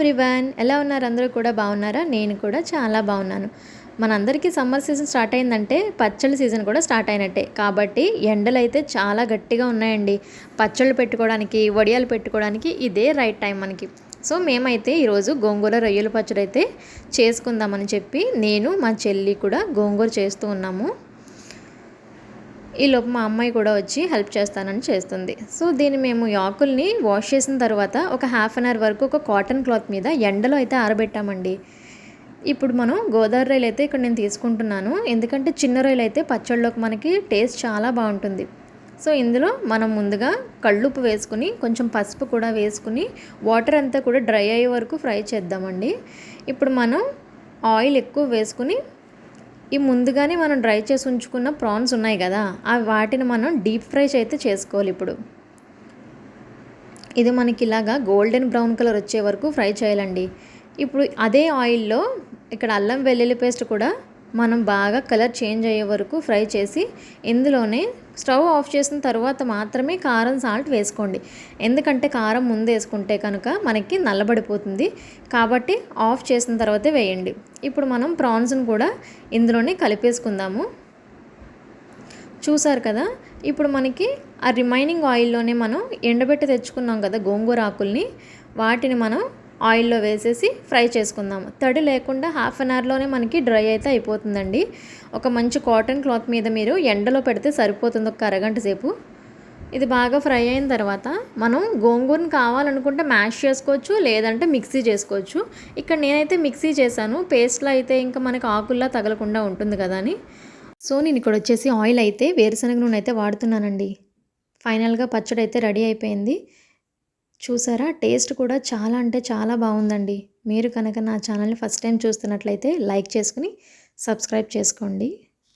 Everyone ఎలా ఉన్నారు? అందరూ కూడా బాగున్నారా? నేను కూడా చాలా బాగున్నాను. మనందరికీ సమ్మర్ సీజన్ స్టార్ట్ అయిందంటే పచ్చళ్ళ సీజన్ కూడా స్టార్ట్ అయినట్టే. కాబట్టి ఎండలు అయితే చాలా గట్టిగా ఉన్నాయండి. పచ్చళ్ళు పెట్టుకోవడానికి వడియాలు పెట్టుకోవడానికి ఇదే రైట్ టైం మనకి. సో మేమైతే ఈరోజు గోంగూర రొయ్యల పచ్చడి అయితే చేసుకుందామని చెప్పి నేను మా చెల్లి కూడా గోంగూర చేస్తూ ఉన్నాము. ఈలోపు మా అమ్మాయి కూడా వచ్చి హెల్ప్ చేస్తానని చేస్తుంది. సో దీన్ని మేము ఆకుల్ని వాష్ చేసిన తర్వాత ఒక హాఫ్ అన్ అవర్ వరకు ఒక కాటన్ క్లాత్ మీద ఎండలో అయితే ఆరబెట్టామండి. ఇప్పుడు మనం గోదావరి రొయ్యలు అయితే ఇక్కడ నేను తీసుకుంటున్నాను. ఎందుకంటే చిన్న రొయ్యలు అయితే పచ్చళ్ళలోకి మనకి టేస్ట్ చాలా బాగుంటుంది. సో ఇందులో మనం ముందుగా కళ్ళుప్పు వేసుకుని కొంచెం పసుపు కూడా వేసుకుని వాటర్ అంతా కూడా డ్రై అయ్యే వరకు ఫ్రై చేద్దామండి. ఇప్పుడు మనం ఆయిల్ ఎక్కువ వేసుకుని ఈ ముందుగానే మనం డ్రై చేసి ఉంచుకున్న ప్రాన్స్ ఉన్నాయి కదా ఆ వాటిని మనం డీప్ ఫ్రై అయితే చేసుకోవాలి ఇప్పుడు. ఇది మనకి ఇలాగా గోల్డెన్ బ్రౌన్ కలర్ వచ్చే వరకు ఫ్రై చేయాలండి. ఇప్పుడు అదే ఆయిల్లో ఇక్కడ అల్లం వెల్లుల్లి పేస్ట్ కూడా మనం బాగా కలర్ చేంజ్ అయ్యే వరకు ఫ్రై చేసి ఇందులోనే స్టవ్ ఆఫ్ చేసిన తర్వాత మాత్రమే కారం సాల్ట్ వేసుకోండి. ఎందుకంటే కారం ముందు వేసుకుంటే కనుక మనకి నల్లబడిపోతుంది. కాబట్టి ఆఫ్ చేసిన తర్వాతే వేయండి. ఇప్పుడు మనం ప్రాన్స్ని కూడా ఇందులోనే కలిపేసుకుందాము. చూసారు కదా? ఇప్పుడు మనకి ఆ రిమైనింగ్ ఆయిల్లోనే మనం ఎండబెట్టి తెచ్చుకున్నాం కదా గోంగూర ఆకుల్ని వాటిని మనం ఆయిల్లో వేసేసి ఫ్రై చేసుకుందాము. తడి లేకుండా హాఫ్ అన్ అవర్లోనే మనకి డ్రై అయితే అయిపోతుందండి. ఒక మంచి కాటన్ క్లాత్ మీద మీరు ఎండలో పెడితే సరిపోతుంది ఒక అరగంట సేపు. ఇది బాగా ఫ్రై అయిన తర్వాత మనం గోంగూరను కావాలనుకుంటే మ్యాష్ చేసుకోవచ్చు లేదంటే మిక్సీ చేసుకోవచ్చు. ఇక్కడ నేనైతే మిక్సీ చేశాను. పేస్ట్లో అయితే ఇంకా మనకి ఆకుల్లా తగలకుండా ఉంటుంది కదా అని. సో నేను ఇక్కడ వచ్చేసి ఆయిల్ అయితే వేరుశనగ నూనె అయితే వాడుతున్నానండి. ఫైనల్గా పచ్చడి అయితే రెడీ అయిపోయింది. చూసారా? టేస్ట్ కూడా చాలా అంటే చాలా బాగుందండి. మీరు కనుక నా ఛానల్ని ఫస్ట్ టైం చూస్తున్నట్లయితే లైక్ చేసుకుని సబ్స్క్రైబ్ చేసుకోండి.